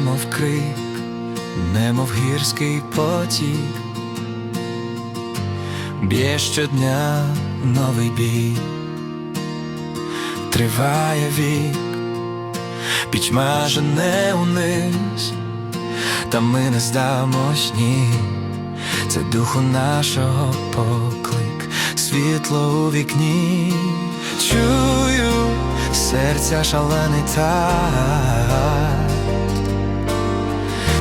мов крик, немов гірський потік, б'є щодня новий бій, триває вік, пітьма жене униз, та ми не здамось ні, це духу нашого поклик, світло у вікні, чую серця шалений так.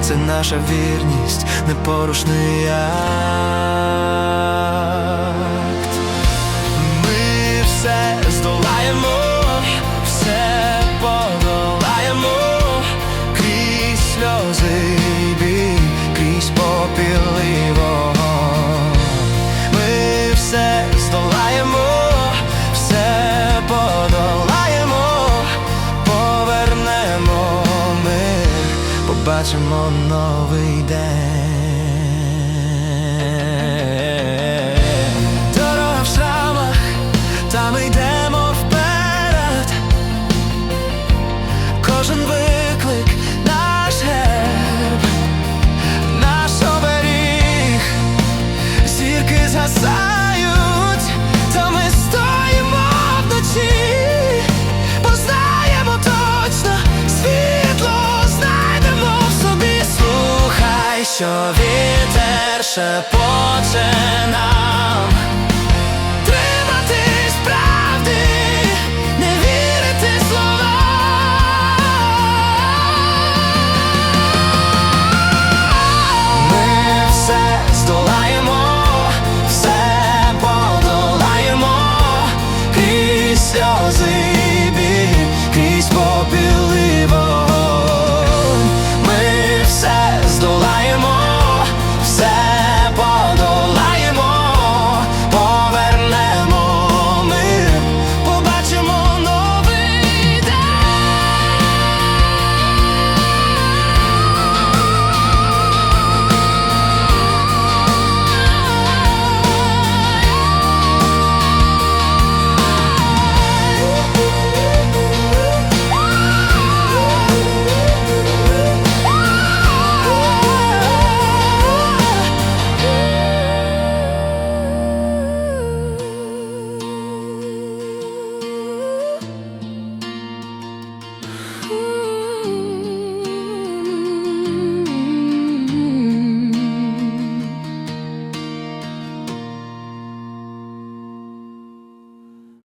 Це наша вірність, непорушний акт. Ми все здолаємо, побачимо новий день. Дорога в шрамах, та йдемо вперед. Кожен виклик наш герб, наш оберіг, зірки згасають, Sio wiatr szepcze nam